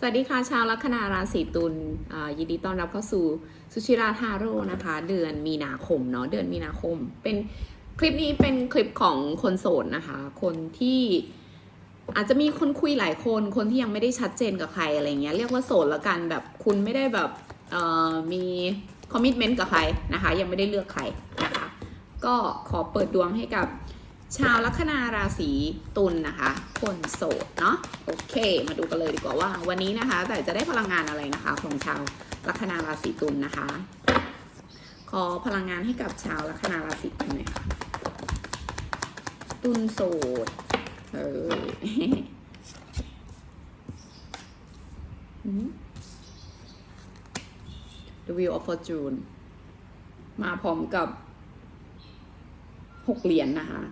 สวัสดีค่ะ ชาวลัคนาราศีตุลยินดีต้อนรับเข้าสู่สุชิราทาโร่นะคะ เดือนมีนาคมเนาะเดือนมีนาคม เป็นคลิปนี้เป็นคลิปของคนโสดนะคะ คนที่อาจจะมีคนคุยหลายคนคนที่ยังไม่ได้ชัดเจนกับใครอะไรเงี้ยเรียกว่าโสดละกันแบบคุณไม่ได้แบบมีคอมมิชเมนต์กับใครนะคะ ยังไม่ได้เลือกใครนะคะ ก็ขอเปิดดวงให้กับ ชาวลัคนาราศีตุลนะคะ คนโสดเนาะโอเค มาดูกันเลยดีกว่าว่า วันนี้นะคะ แต่จะได้พลังงานอะไรนะคะ ของชาวลัคนาราศีตุลนะคะ ขอพลังงานให้กับชาวลัคนาราศีตุลหน่อยค่ะตุลโสดเอออืม The Wheel of Fortune มาพร้อมกับหกเหรียญนะคะ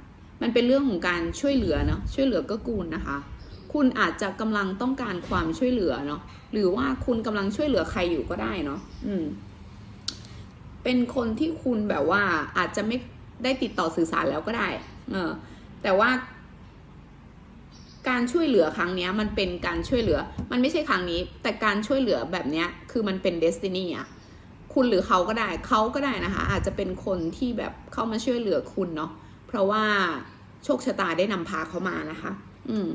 มันเป็นเรื่องของการช่วยเหลือเนาะช่วยเหลือก็กูลนะคะ คุณอาจจะกำลังต้องการความช่วยเหลือเนาะหรือว่าคุณกำลังช่วยเหลือใครอยู่ก็ได้เนาะอืม เป็นคนที่คุณแบบว่าอาจจะไม่ได้ติดต่อสื่อสารแล้วก็ได้ เออ แต่ว่า การช่วยเหลือครั้งนี้มันเป็นการช่วยเหลือ มันไม่ใช่ครั้งนี้ แต่การช่วยเหลือแบบนี้คือมันเป็นเดสตินีอะคุณหรือเขาก็ได้ เขาก็ได้นะคะ อาจจะเป็นคนที่แบบเข้ามาช่วยเหลือคุณเนาะ ราะว่าโชคชะตาได้นำพาเขามานะคะ อืม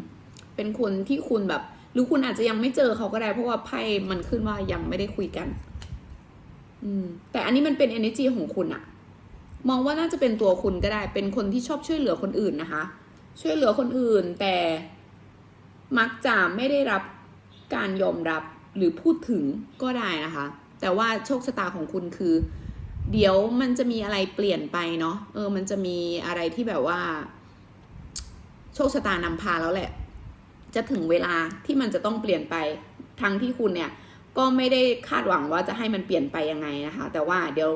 เป็นคนที่คุณแบบ หรือคุณอาจจะยังไม่เจอเขาก็ได้ เพราะว่าไพ่มันขึ้นว่ายังไม่ได้คุยกัน อืม แต่อันนี้มันเป็น energy ของคุณอะมองว่าน่าจะเป็นตัวคุณก็ได้ เป็นคนที่ชอบช่วยเหลือคนอื่นนะคะ ช่วยเหลือคนอื่น แต่มักจะไม่ได้รับการยอมรับหรือพูดถึงก็ได้นะคะ แต่ว่าโชคชะตาของคุณคือ เดี๋ยวมันจะมีอะไรเปลี่ยนไปเนาะเออ มันจะมีอะไรที่แบบว่า โชคชะตานำพาแล้วแหละ จะถึงเวลาที่มันจะต้องเปลี่ยนไปทั้งที่คุณเนี่ย ก็ไม่ได้คาดหวังว่าจะให้มันเปลี่ยนไปยังไงนะคะ แต่ว่าเดี๋ยว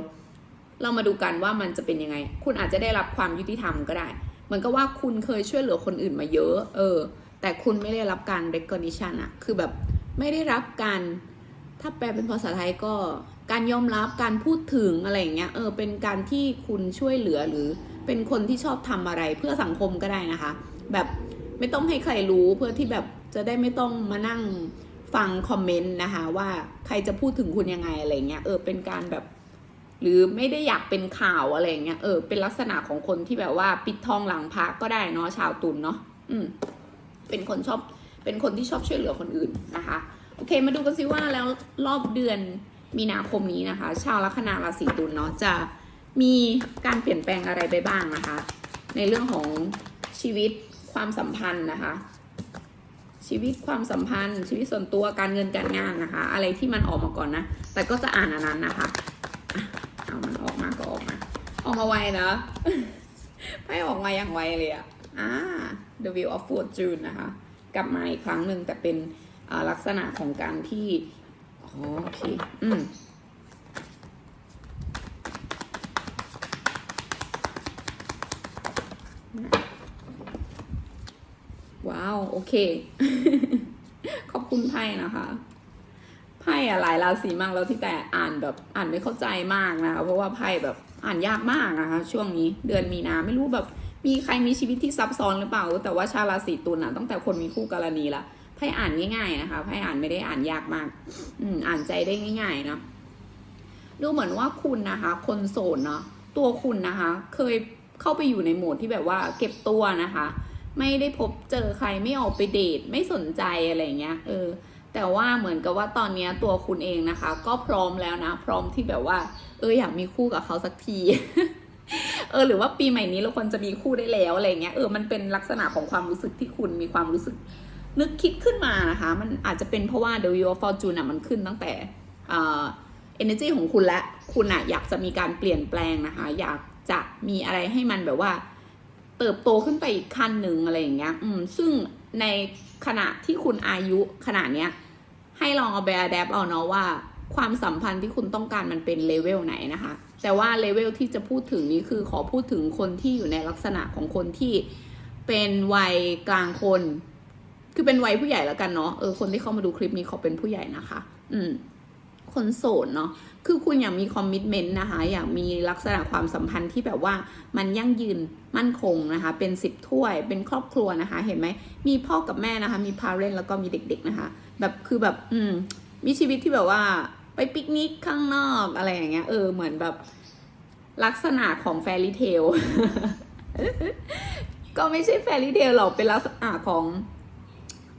เรามาดูกันว่ามันจะเป็นยังไง คุณอาจจะได้รับความยุติธรรมก็ได้ เหมือนกับว่าคุณเคยช่วยเหลือคนอื่นมาเยอะ เออ แต่คุณไม่ได้รับการ recognition อะคือแบบไม่ได้รับการ ถ้าแปลเป็นภาษาไทยก็การยอมรับการพูดถึงอะไรอย่างเงี้ยเออเป็นการที่คุณช่วยเหลือหรือเป็นคนที่ชอบทำอะไรเพื่อสังคมก็ได้นะคะ แบบไม่ต้องให้ใครรู้เพื่อที่แบบจะได้ไม่ต้องมานั่งฟังคอมเมนต์นะคะ ว่าใครจะพูดถึงคุณยังไงอะไรเงี้ยเออเป็นการแบบ หรือไม่ได้อยากเป็นข่าวอะไรเงี้ยเออเป็นลักษณะของคนที่แบบว่าปิดทองหลังพระก็ได้เนาะชาวตุลเนาะอืมเป็นคนชอบเป็นคนที่ชอบช่วยเหลือคนอื่นนะคะ โอเค มาดูกันซิว่าแล้วรอบเดือนมีนาคมนี้นะคะ ชาวลัคนาราศีตุลเนาะจะมีการเปลี่ยนแปลงอะไรไปบ้างนะคะ ในเรื่องของชีวิตความสัมพันธ์นะคะ ชีวิตความสัมพันธ์ ชีวิตส่วนตัวการเงินการงานนะคะ อะไรที่มันออกมาก่อนนะ แต่ก็จะอ่านอันนั้นนะคะเอามันออกมาก็ออกมา ออกมาไวนะไม่ออกมาอย่างไวเลยอะอ่า The Wheel of Fortune นะคะ กลับมาอีกครั้งหนึ่งแต่เป็น ลักษณะของการที่โอเค อืมว้าว โอเค ขอบคุณไพ่นะคะไพ่อะหลายราศีมากแล้วที่แต่อ่านแบบอ่านไม่เข้าใจมากนะคะเพราะว่าไพ่แบบอ่านยากมากนะคะช่วงนี้เดือนมีนาไม่รู้แบบ มีใครมีชีวิตที่ซับซ้อนหรือเปล่า แต่ว่าชาวราศีตุลอะตั้งแต่คนมีคู่กรณีละ ไพ่อ่านง่าย ๆ นะคะไพ่อ่านไม่ได้อ่านยากมาก อืมอ่านใจได้ง่าย ๆ เนาะดูเหมือนว่าคุณนะคะ คนโสดเนาะตัวคุณนะคะ เคยเข้าไปอยู่ในโหมดที่แบบว่า เก็บตัวนะคะ ไม่ได้พบเจอใครไม่ออกไปเดทไม่สนใจอะไรเงี้ยเออ แต่ว่าเหมือนกับว่าตอนนี้ตัวคุณเองนะคะ ก็พร้อมแล้วนะ พร้อมที่แบบว่า เอออยากมีคู่กับเขาสักทีเออหรือว่าปีใหม่นี้เราควรจะมีคู่ได้แล้วอะไรเงี้ยเออมันเป็นลักษณะของความรู้สึกที่คุณมีความรู้สึก นึกคิดขึ้นมานะคะ มันอาจจะเป็นเพราะว่า The Wheel of Fortune อะมันขึ้นตั้งแต่เอ่า energy ของคุณและ คุณอะอยากจะมีการเปลี่ยนแปลงนะคะ อยากจะมีอะไรให้มันแบบว่า เติบโตขึ้นไปอีกขั้นหนึ่งอะไรอย่างเงี้ย อืม ซึ่งในขณะที่คุณอายุขนาดเนี้ย ให้ลองเอาไปอัดแอปเอาเนาะว่า ความสัมพันธ์ที่คุณต้องการมันเป็นเลเวลไหนนะคะ แต่ว่าเลเวลที่จะพูดถึงนี้คือขอพูดถึงคนที่อยู่ในลักษณะของคนที่เป็นวัยกลางคน คือเป็นวัยผู้ใหญ่แล้วกันเนาะเออคนที่เข้ามาดูคลิปนี้เขาเป็นผู้ใหญ่นะคะ อืมคนโสดเนาะ คือคุณอยากมีคอมมิชเมนต์นะคะ อยากมีลักษณะความสัมพันธ์ที่แบบว่ามันยั่งยืนมั่นคงนะคะ เป็นสิบถ้วย เป็นครอบครัวนะคะ เห็นไหม มีพ่อกับแม่นะคะ มีพาเรนแล้วก็มีเด็ก ๆนะคะ แบบคือแบบ อืม มีชีวิตที่แบบว่า ไปปิกนิกข้างนอกอะไรอย่างเงี้ย เออ เหมือนแบบลักษณะของแฟรี่เทล ก็ไม่ใช่แฟรี่เทลหรอก เป็นลักษณะของ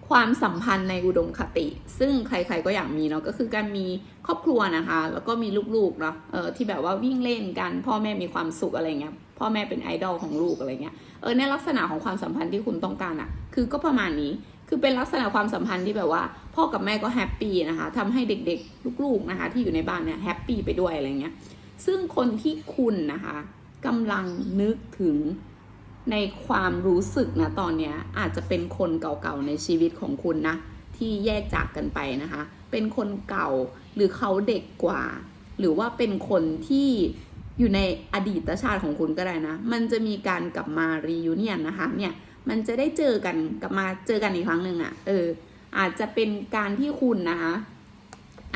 ความสัมพันธ์ในอุดมคติ ซึ่งใครๆก็อยากมีเนาะก็คือการมีครอบครัวนะคะ แล้วก็มีลูกๆเนาะเออที่แบบว่าวิ่งเล่นกัน พ่อแม่มีความสุขอะไรเงี้ยพ่อแม่เป็นไอดอลของลูกอะไรเงี้ยเออในลักษณะของความสัมพันธ์ที่คุณต้องการอะ่ะ คือก็ประมาณนี้คือเป็นลักษณะความสัมพันธ์ที่แบบว่า พ่อกับแม่ก็แฮปปี้นะคะทำให้เด็กๆลูกๆนะคะที่อยู่ในบ้านเนี่ยแฮปปี้ไปด้วยอะไรเงี้ยซึ่งคนที่คุณนะคะกำลังนึกถึง ในความรู้สึกนะตอนนี้อาจจะเป็นคนเก่าๆในชีวิตของคุณนะ ที่แยกจากกันไปนะคะ เป็นคนเก่าหรือเขาเด็กกว่า หรือว่าเป็นคนที่อยู่ในอดีตชาติของคุณก็ได้นะ มันจะมีการกลับมารียูเนียนนะคะเนี่ยมันจะได้เจอกันกลับมาเจอกันอีกครั้งหนึ่งอะ่ะเอออาจจะเป็นการที่คุณนะคะ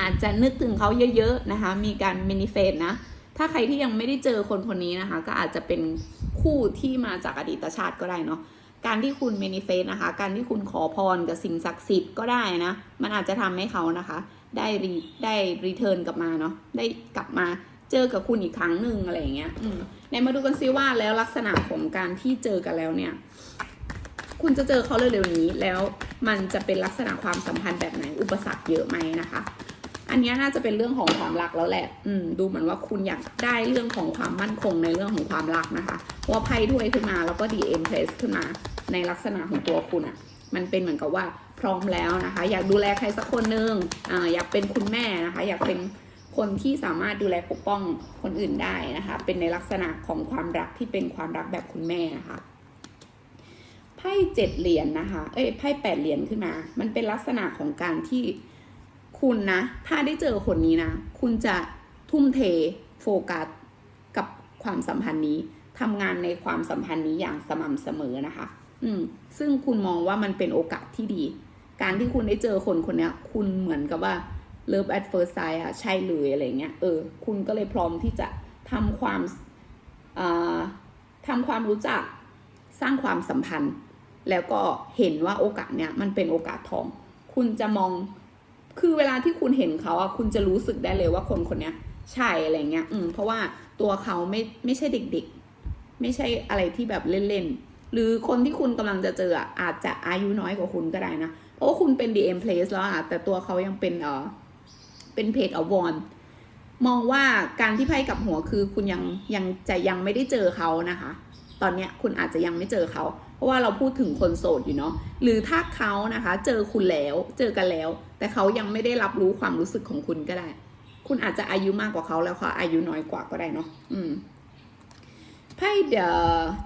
อาจจะนึกถึงเขาเยอะๆนะคะ มีการมินิเฟสนะ ถ้าใครที่ยังไม่ได้เจอคนคนนี้นะคะ ก็อาจจะเป็น คู่ที่มาจากอดีตชาติก็ได้เนาะการที่คุณเมนิเฟสนะคะ การที่คุณขอพรกับสิ่งศักดิ์สิทธิ์ก็ได้นะ มันอาจจะทำให้เขานะคะ ได้รีได้รีเทิร์นกลับมาเนาะ ได้กลับมาเจอกับคุณอีกครั้งหนึ่งอะไรอย่างเงี้ย อืมในมาดูกันซิว่าแล้วลักษณะของการที่เจอกันแล้วเนี่ย คุณจะเจอเขาเร็วๆนี้ แล้วมันจะเป็นลักษณะความสัมพันธ์แบบไหน อุปสรรคเยอะไหมนะคะ อันนี้น่าจะเป็นเรื่องของความรักแล้วแหละ อืม ดูเหมือนว่าคุณอยากได้เรื่องของความมั่นคงในเรื่องของความรักนะคะ ว่าไพ่ถ้วยขึ้นมาแล้วก็ดีเอ็มเพลสขึ้นมา ในลักษณะของตัวคุณอะ่ะ มันเป็นเหมือนกับว่าพร้อมแล้วนะคะ อยากดูแลใครสักคนหนึ่งอ่าอยากเป็นคุณแม่นะคะ อยากเป็นคนที่สามารถดูแลปกป้องคนอื่นได้นะคะ เป็นในลักษณะของความรักที่เป็นความรักแบบคุณแม่นะคะไพ่เจ็ดเหรียญนนะคะ เอ้ยไพ่แปดเหรียญขึ้นมา มันเป็นลักษณะของการที่ คุณนะ ถ้าได้เจอคนนี้นะ คุณจะทุ่มเทโฟกัสกับความสัมพันธ์นี้ทำงานในความสัมพันธ์นี้อย่างสม่ำเสมอนะคะ อืม ซึ่งคุณมองว่ามันเป็นโอกาสที่ดี การที่คุณได้เจอคนคนนี้คุณเหมือนกับว่า love at first sight อะใช่เลยอะไรเงี้ย เออ คุณก็เลยพร้อมที่จะทำความทำความรู้จักสร้างความสัมพันธ์ แล้วก็เห็นว่าโอกาสเนี้ยมันเป็นโอกาสทอง คุณจะมอง คือเวลาที่คุณเห็นเขาอะคุณจะรู้สึกได้เลยว่าคนคนเนี้ยใช่อะไรเงี้ย อืมเพราะว่าตัวเขาไม่ไม่ใช่เด็กๆ ไม่ใช่อะไรที่แบบเล่นๆ หรือคนที่คุณกำลังจะเจออาจจะอายุน้อยกว่าคุณก็ได้นะ เพราะว่าคุณเป็น DM place แล้วอะแต่ตัวเขายังเป็นเออเป็นเพจอวอนมองว่าการที่ไพ่กับหัวคือคุณยังยังจะยังไม่ได้เจอเขานะคะ ตอนเนี้ยคุณอาจจะยังไม่เจอเขา ราะว่าเราพูดถึงคนโสดอยู่เนาะหรือถ้าเขานะคะเจอคุณแล้วเจอกันแล้ว แต่เขายังไม่ได้รับรู้ความรู้สึกของคุณก็ได้ คุณอาจจะอายุมากกว่าเขาแล้วเขาอายุน้อยกว่าก็ได้เนาะอืมไพ่ The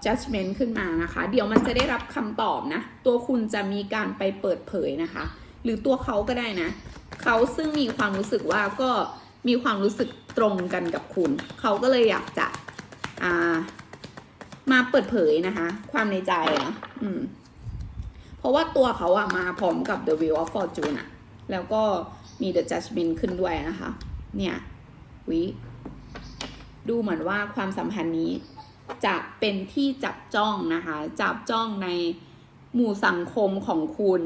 Judgment ขึ้นมานะคะ เดี๋ยวมันจะได้รับคำตอบนะ ตัวคุณจะมีการไปเปิดเผยนะคะ หรือตัวเขาก็ได้นะ เขาซึ่งมีความรู้สึกว่าก็มีความรู้สึกตรงกันกับคุณ เขาก็เลยอยากจะอ่า มาเปิดเผยนะคะ ความในใจนะอืม เพราะว่าตัวเขาอะมาพร้อมกับ The Wheel of Fortune อะแล้วก็มี The Judgment ขึ้นด้วยนะคะ เนี่ยวิดูเหมือนว่าความสัมพันธ์นี้จะเป็นที่จับจ้องนะคะ จับจ้องในหมู่สังคมของคุณ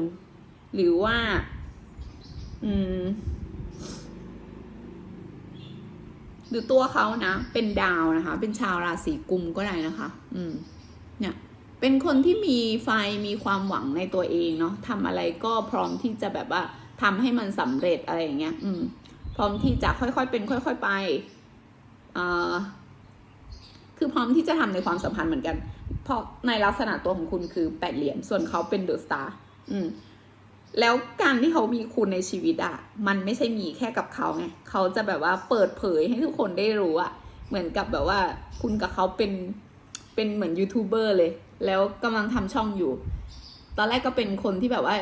หรือว่า อืม หรือตัวเขานะ เป็นดาวนะคะ เป็นชาวราศีกุมก็ได้นะคะ อืม เนี่ย เป็นคนที่มีไฟมีความหวังในตัวเองเนาะทำอะไรก็พร้อมที่จะแบบว่าทำให้มันสำเร็จอะไรอย่างเงี้ย อืม พร้อมที่จะค่อยๆเป็น ค่อย ๆไปอ่าคือพร้อมที่จะทำในความสัมพันธ์เหมือนกัน เพราะในลักษณะตัวของคุณคือแปดเหรียญส่วนเขาเป็นเดอะสตาร์ อืม แล้วการที่เขามีคุณในชีวิตอะมันไม่ใช่มีแค่กับเขาไงเขาจะแบบว่าเปิดเผยให้ทุกคนได้รู้อะเหมือนกับแบบว่าคุณกับเขาเป็นเป็นเหมือนยูทูบเบอร์เลย แล้วกำลังทำช่องอยู่ ตอนแรกก็เป็นคนที่แบบว่า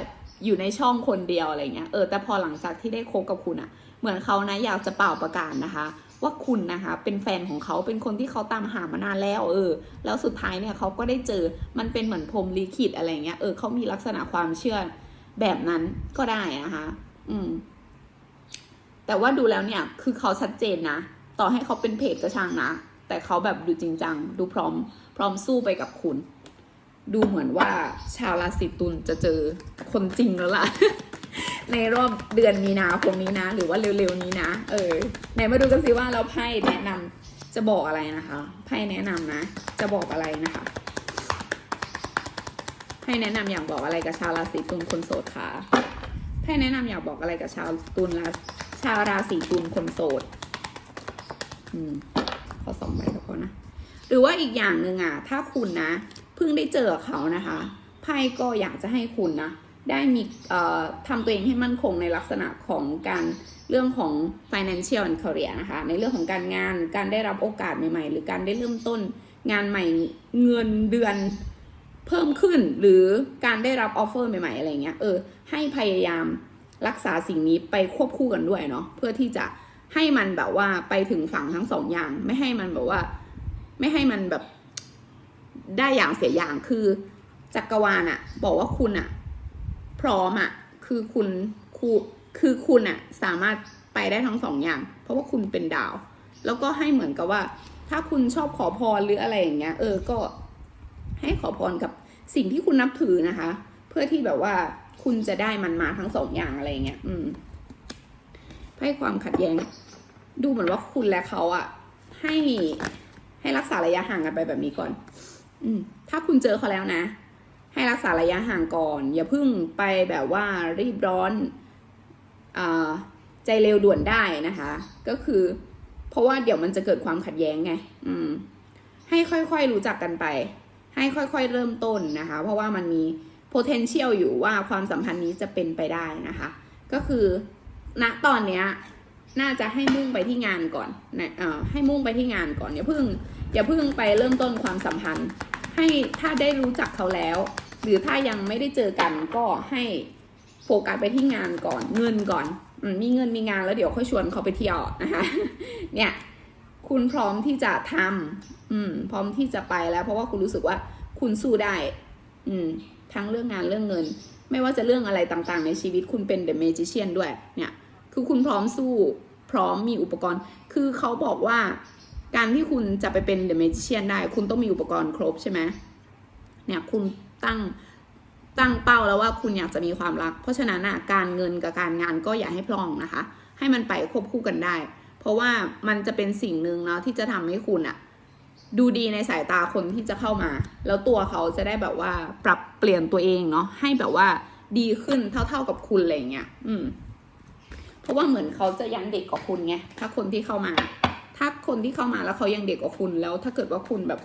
อยู่ในช่องคนเดียวอะไรเงี้ยเออแต่พอหลังจากที่ได้คบกับคุณอะเหมือนเขานะอยากจะเป่าประกาศนะคะ ว่าคุณนะคะเป็นแฟนของเขาเป็นคนที่เขาตามหามานานแล้วเออ แล้วสุดท้ายเนี่ยเขาก็ได้เจอมันเป็นเหมือนพรมลิขิตอะไรเงี้ยเออเขามีลักษณะความเชื่อ แบบนั้นก็ได้นะคะ อืม แต่ว่าดูแล้วเนี่ย คือเขาชัดเจนนะ ต่อให้เขาเป็นเพจก็ช่างนะ แต่เขาแบบดูจริงจัง ดูพร้อม พร้อมสู้ไปกับคุณ ดูเหมือนว่าชาวราศีตุลจะเจอคนจริงแล้วล่ะ ในรอบเดือนมีนาคมนี้นะ หรือว่าเร็วๆนี้นะ เออ ไหนมาดูกันสิว่าเราไพ่แนะนำจะบอกอะไรนะคะ ไพ่แนะนำนะ จะบอกอะไรนะคะ ไพ่แนะนำอยากบอกอะไรกับชาวราศีตุลคนโสดคะไพ่แนะนำอยากบอกอะไรกับชาวตุลราชาวราศีตุลคนโสด อืมขอสองใบก็พอนะหรือว่าอีกอย่างหนึ่งอะ ถ้าคุณนะเพิ่งได้เจอเขานะคะไพ่ก็อยากจะให้คุณนะได้มีเอ่อทำตัวเองให้มั่นคงในลักษณะของการเรื่องของ financial and career นะคะ ในเรื่องของการงานการได้รับโอกาสใหม่ ๆ หรือการได้เริ่มต้นงานใหม่เงินเดือน เพิ่มขึ้นหรือการได้รับออฟเฟอร์ใหม่ๆอะไรเงี้ยเออให้พยายามรักษาสิ่งนี้ไปควบคู่กันด้วยเนาะเพื่อที่จะให้มันแบบว่าไปถึงฝั่งทั้งสองอย่าง ไม่ให้มันแบบว่า ไม่ให้มันแบบได้อย่างเสียอย่างคือจักรวาลอะบอกว่าคุณอะพร้อมอะคือคุณคูคือคุณอะสามารถไปได้ทั้งสองอย่าง เพราะว่าคุณเป็นดาว แล้วก็ให้เหมือนกับว่า ถ้าคุณชอบขอพรหรืออะไรอย่างเงี้ย เออก็ ให้ขอพรกับสิ่งที่คุณนับถือนะคะ เพื่อที่แบบว่าคุณจะได้มันมาทั้งสองอย่างอะไรเงี้ย อืมให้ความขัดแย้ง ดูเหมือนว่าคุณและเขาอะให้ให้รักษาระยะห่างกันไปแบบนี้ก่อน อืม ถ้าคุณเจอเขาแล้วนะ ให้รักษาระยะห่างก่อน อย่าเพิ่งไปแบบว่ารีบร้อนอาใจเร็วด่วนได้นะคะ ก็คือ เพราะว่าเดี๋ยวมันจะเกิดความขัดแย้งไง อืม ให้ค่อยๆรู้จักกันไป ให้ค่อยๆเริ่มต้นนะคะ เพราะว่ามันมี potential อยู่ว่าความสัมพันธ์นี้จะเป็นไปได้นะคะ ก็คือณตอนเนี้ยน่าจะให้มุ่งไปที่งานก่อนนะเอ่อให้มุ่งไปที่งานก่อนอย่าเพิ่งอย่าเพิ่งไปเริ่มต้นความสัมพันธ์ ให้ถ้าได้รู้จักเขาแล้ว หรือถ้ายังไม่ได้เจอกันก็ให้โฟกัสไปที่งานก่อนเงินก่อนอมมีเงินมีงานแล้วเดี๋ยวค่อยชวนเขาไปเที่ยวนะคะเนี่ย คุณพร้อมที่จะทำอืม พร้อมที่จะไปแล้ว เพราะว่าคุณรู้สึกว่าคุณสู้ได้ อืม ทั้งเรื่องงานเรื่องเงิน ไม่ว่าจะเรื่องอะไรต่างๆ ในชีวิตคุณเป็นเดอะเมจิเชียนด้วย เนี่ย คือคุณพร้อมสู้ พร้อมมีอุปกรณ์ คือเขาบอกว่า การที่คุณจะไปเป็นเดอะเมจิเชียนได้ คุณต้องมีอุปกรณ์ครบใช่ไหมเนี่ย คุณตั้งตั้งเป้าแล้วว่าคุณอยากจะมีความรัก เพราะฉะนั้นอะการเงินกับการงานก็อย่าให้พลองนะคะ ให้มันไปควบคู่กันได้ เพราะว่ามันจะเป็นสิ่งหนึ่งเนาะที่จะทำให้คุณอะดูดีในสายตาคนที่จะเข้ามา แล้วตัวเขาจะได้แบบว่าปรับเปลี่ยนตัวเองเนาะให้แบบว่าดีขึ้นเท่าๆกับคุณอะไรเงี้ยอืม เพราะว่าเหมือนเขาจะยังเด็กกว่าคุณไงถ้าคนที่เข้ามา ถ้าคนที่เข้ามาแล้วเขายังเด็กกว่าคุณแล้ว ถ้าเกิดว่าคุณแบบ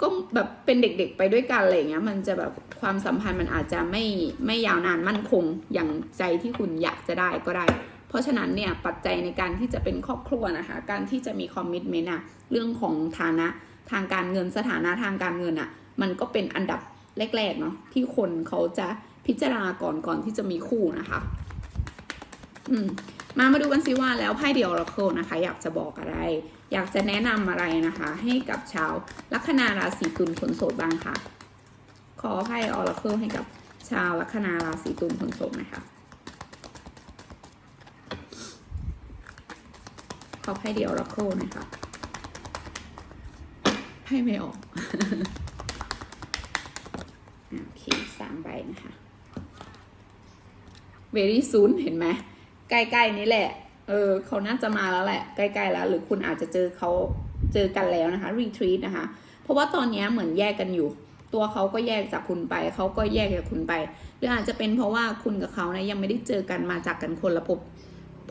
ก็แบบเป็นเด็กๆไปด้วยกันอะไรเงี้ย มันจะแบบความสัมพันธ์มันอาจจะไม่ไม่ยาวนานมั่นคงอย่างใจที่คุณอยากจะได้ก็ได้ เพราะฉะนั้นเนี่ยปัจจัยในการที่จะเป็นครอบครัวนะคะ การที่จะมีคอมมิชเมนต์อะเรื่องของฐานะทางการเงินสถานะทางการเงินอะมันก็เป็นอันดับแรกๆเนาะที่คนเขาจะพิจารณาก่อนก่อนที่จะมีคู่นะคะ อืมมามาดูกันสิว่าแล้วไพ่เดียวราเคิลนะคะ อยากจะบอกอะไร อยากจะแนะนำอะไรนะคะ ให้กับชาวลัคนาราศีตุลคนโสดบ้างค่ะ ขอไพ่ออราเคิลให้กับชาวลัคนาราศีตุลคนโสดนะคะ ขอไพ่เดียวราเคิลนะคะไพ่ไม่ออกโอเคสามใบนะคะ very soon เห็นไหมใกล้ๆนี้แหละ เออเขาน่าจะมาแล้วแหละ ใกล้ๆแล้ว หรือคุณอาจจะเจอเขาเจอกันแล้วนะคะ retreat นะคะ เพราะว่าตอนนี้เหมือนแยกกันอยู่ ตัวเขาก็แยกจากคุณไป เขาก็แยกจากคุณไป หรืออาจจะเป็นเพราะว่าคุณกับเขานะยังไม่ได้เจอกันมาจากกันคนละภพ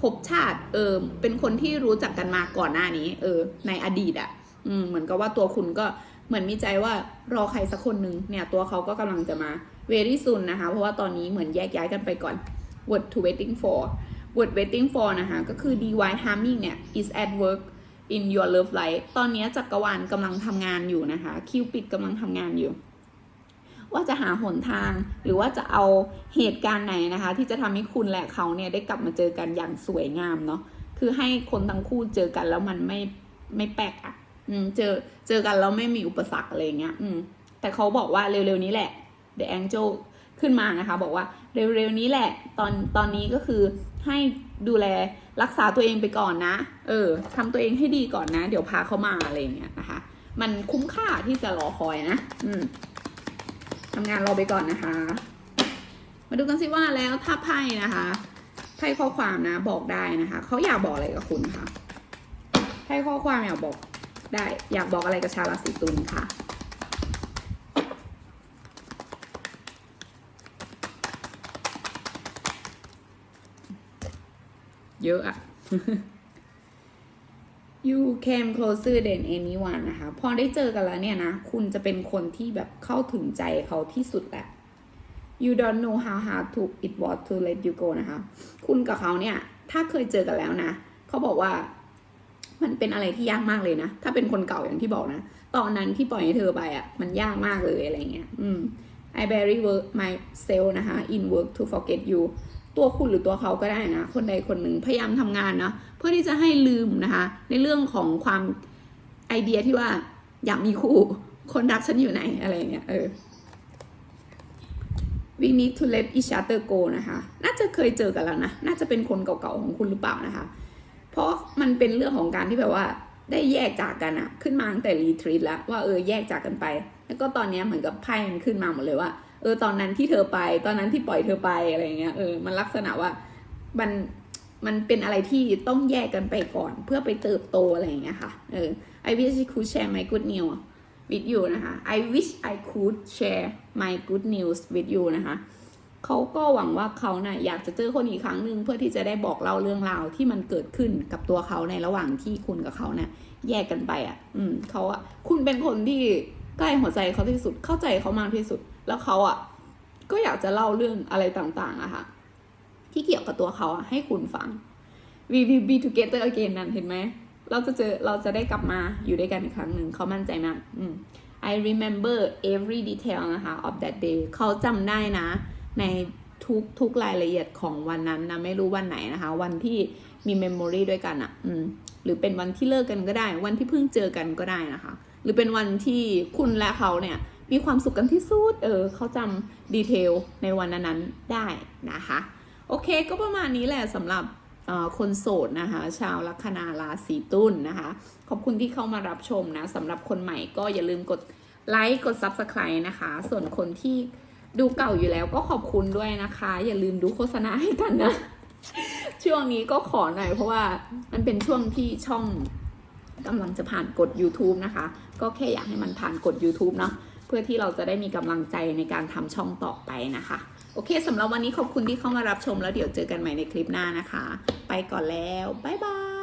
ภพชาติ เออ เป็นคนที่รู้จักกันมาก่อนหน้านี้ เออ ในอดีตอะ่ะ อืม เหมือนกับว่าตัวคุณก็เหมือนมีใจว่ารอใครสักคนหนึ่งเนี่ย ตัวเขาก็กำลังจะมา very soon นะคะ เพราะว่าตอนนี้เหมือนแยกย้ายกันไปก่อน word to waiting for word waiting for นะคะ ก็คือ divine timing เนี่ย is at work in your love life ตอนนี้จักรวาลกำลังทำงานอยู่นะคะ คิวปิดกำลังทำงานอยู่ ว่าจะหาหนทาง หรือว่าจะเอาเหตุการณ์ไหนนะคะ ที่จะทำให้คุณและเขาเนี่ยได้กลับมาเจอกันอย่างสวยงามเนาะคือให้คนทั้งคู่เจอกันแล้วมันไม่ไม่แปลกอะ่ะ อืมเจอเจอกันแล้วไม่มีอุปสรรคอะไรเงี้ยอืมแต่เขาบอกว่าเร็วๆนี้แหละ the angel ขึ้นมานะคะ บอกว่าเร็วๆนี้แหละ ตอนตอนนี้ก็คือให้ดูแลรักษาตัวเองไปก่อนนะ เออทำตัวเองให้ดีก่อนนะ เดี๋ยวพาเขามาอะไรเงี้ยนะคะ มันคุ้มค่าที่จะรอคอยนะ อืม ทำงานรอไปก่อนนะคะ มาดูกันสิว่าแล้วถ้าไพ่นะคะไพ่ข้อความนะบอกได้นะคะเขาอยากบอกอะไรกับคุณคะไพ่ข้อความอยากบอกได้ อยากบอกอะไรกับชาวราศีตุลค่ะเยอะอะ you came closer than anyone นะคะ พอได้เจอกันแล้วเนี่ยนะ คุณจะเป็นคนที่แบบเข้าถึงใจเขาที่สุดแหละ you don't know how hard to it was to let you go นะคะ คุณกับเขาเนี่ย ถ้าเคยเจอกันแล้วนะ เขาบอกว่า มันเป็นอะไรที่ยากมากเลยนะ ถ้าเป็นคนเก่าอย่างที่บอกนะ ตอนนั้นที่ปล่อยให้เธอไปอะ่ะ มันยากมากเลยอะไรเงี้ย อืม I barely work myself นะคะ in work to forget you ตัวคุณหรือตัวเขาก็ได้นะ คนใดคนหนึ่งพยายามทำงานนะเพื่อที่จะให้ลืมนะคะ ในเรื่องของความไอเดียที่ว่าอยากมีคู่คนรักฉันอยู่ไหนอะไรเงี้ยเออ we need to let each other go นะคะ น่าจะเคยเจอกันแล้วนะ น่าจะเป็นคนเก่าๆของคุณหรือเปล่านะคะ เพราะมันเป็นเรื่องของการที่แบบว่าได้แยกจากกันอะขึ้นมาตั้งแต่รีทรีตแล้วว่าเออแยกจากกันไป แล้วก็ตอนนี้เหมือนกับไพ่มันขึ้นมาหมดเลยว่า เออตอนนั้นที่เธอไป ตอนนั้นที่ปล่อยเธอไปอะไรเงี้ยเออมันลักษณะว่ามันมันเป็นอะไรที่ต้องแยกกันไปก่อน เพื่อไปเติบโตอะไรเงี้ยค่ะเออ I wish I could share my good news with you นะคะ I wish I could share my good news with you นะคะเขาก็หวังว่าเขานะ่ะอยากจะเจอคนอีกครั้งหนึ่งเพื่อที่จะได้บอกเล่าเรื่องราวที่มันเกิดขึ้นกับตัวเขาในระหว่างที่คุณกับเขาเนี่ยแยกกันไปอะ่ะ อืมเขาอะ คุณเป็นคนที่ ใกล้หัวใจเขาที่สุด เข้าใจเขามากที่สุด แล้วเขาอะ ก็อยากจะเล่าเรื่องอะไรต่างๆอะค่ะ ที่เกี่ยวกับตัวเขาอะให้คุณฟัง we will be together again นั่นเห็นไหม เราจะเจอ เราจะได้กลับมาอยู่ด้วยกันอีกครั้งหนึ่ง เขามั่นใจมาก อืม I remember every detail นะคะ of that day เขาจำได้นะ ในทุกทุกรายละเอียดของวันนั้นนะ ไม่รู้วันไหนนะคะ วันที่มีเมมโมรีด้วยกันอะ่ะ อืม หรือเป็นวันที่เลิกกันก็ได้ วันที่เพิ่งเจอกันก็ได้นะคะ หรือเป็นวันที่คุณและเขาเนี่ยมีความสุขกันที่สุด เออเขาจำดีเทลในวันนั้นๆได้นะคะ โอเคก็ประมาณนี้แหละสำหรับคนโสดนะคะ ชาวลัคนาราศีตุลนนะคะ ขอบคุณที่เข้ามารับชมนะสำหรับคนใหม่ก็อย่าลืมกดไลค์กด Subscribe นะคะ ส่วนคนที่ดูเก่าอยู่แล้วก็ขอบคุณด้วยนะคะ อย่าลืมดูโฆษณาให้กันนะ ช่วงนี้ก็ขอหน่อยเพราะว่ามันเป็นช่วงที่ช่องกำลังจะผ่านกด YouTube นะคะ ก็แค่อยากให้มันผ่านกด YouTube เนาะเพื่อที่เราจะได้มีกำลังใจในการทำช่องต่อไปนะคะ โอเคสำหรับวันนี้ขอบคุณที่เข้ามารับชมแล้วเดี๋ยวเจอกันใหม่ในคลิปหน้านะคะ ไปก่อนแล้ว บ๊ายบาย